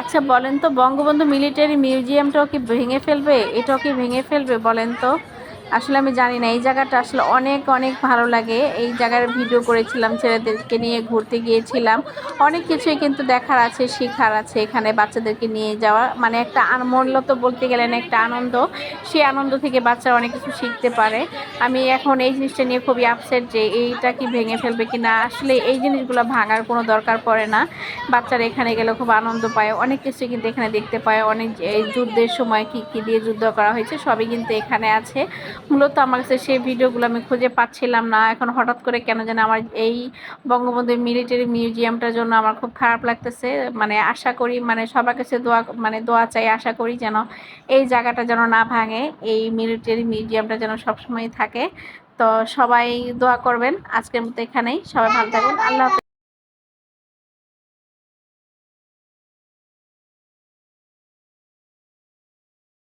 আচ্ছা বলেন তো, বঙ্গবন্ধু মিলিটারি মিউজিয়ামটাও কি ভেঙে ফেলবে? এটাও কি ভেঙে ফেলবে, বলেন তো? আসলে আমি জানি না, এই জায়গাটা আসলে অনেক অনেক ভালো লাগে। এই জায়গার ভিডিও করেছিলাম, ছেলেদেরকে নিয়ে ঘুরতে গিয়েছিলাম। অনেক কিছুই কিন্তু দেখার আছে, শেখার আছে এখানে বাচ্চাদেরকে নিয়ে যাওয়া। মানে একটা আনমূল্য তো বলতে গেলেন একটা আনন্দ। সেই আনন্দ থেকে বাচ্চারা অনেক কিছু শিখতে পারে। আমি এখন এই জিনিসটা নিয়ে খুবই আপসেট যে এইটা কি ভেঙে ফেলবে কি না। আসলে এই জিনিসগুলো ভাঙার কোনো দরকার পড়ে না। বাচ্চারা এখানে গেলে খুব আনন্দ পায়। অনেক কিছুই কিন্তু এখানে দেখতে পায়। অনেক এই যুদ্ধের সময় কি কি দিয়ে যুদ্ধ করা হয়েছে সবই কিন্তু এখানে আছে। মূলত আমার কাছে সেই ভিডিওগুলো আমি খুঁজে পাচ্ছিলাম না। এখন হঠাৎ করে কেন যেন আমার এই বঙ্গবন্ধু মিলিটারি মিউজিয়ামটার জন্য আমার খুব খারাপ লাগতেছে। মানে আশা করি মানে সবার কাছে দোয়া মানে দোয়া চাই, আশা করি যেন এই জায়গাটা যেন না ভাঙে, এই মিলিটারি মিউজিয়ামটা যেন সবসময় থাকে। তো সবাই দোয়া করবেন। আজকের মতো এখানেই। সবাই ভালো থাকুন আল্লাহ।